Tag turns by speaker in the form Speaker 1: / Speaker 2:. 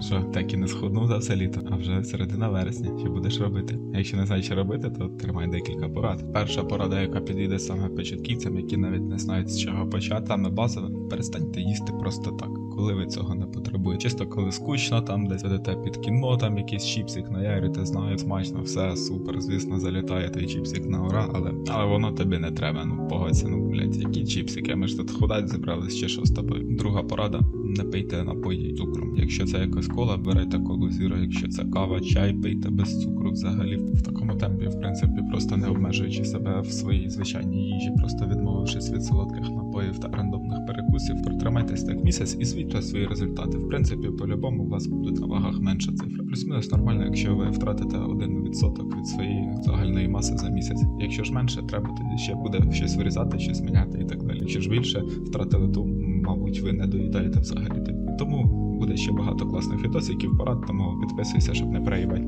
Speaker 1: Що, так і не схуднув за все літо, а вже середина вересня. Що будеш робити? Якщо не знаєш, що робити, то тримай декілька порад. Перша порада, яка підійде саме початківцям, які навіть не знають з чого почати, саме базове, перестаньте їсти просто так, коли ви цього не потребуєте. Чисто коли скучно, там десь ведете під кіно, там якийсь чіпсик наярите, знаю, смачно, все супер. Звісно, залітає той чіпсик на ура, але але воно тобі не треба. Ну погодься, ну блять, які чіпсики? Ми ж тут худать зібрались чи що з тобою. Друга порада: не пийте напої цукром. Якщо це якась кола, берете колу зіро. Якщо це кава, чай, пийте без цукру. Взагалі в такому темпі, в принципі, просто не обмежуючи себе в своїй звичайній їжі, просто відмовившись від солодких напоїв та рандомних перекусів, протримайтесь так місяць і звідти свої результати. В принципі, по-любому у вас будуть на вагах менша цифра. Плюс-мінус нормально, якщо ви втратите 1% від своєї загальної маси за місяць. Якщо ж менше, треба тоді ще буде щось вирізати, щось міняти і так далі. Якщо ж більше втратили, то мабуть ви не доїдаєте взагалі. Тому буде ще багато класних відосиків, порад, тому підписуйся, щоб не переїбати.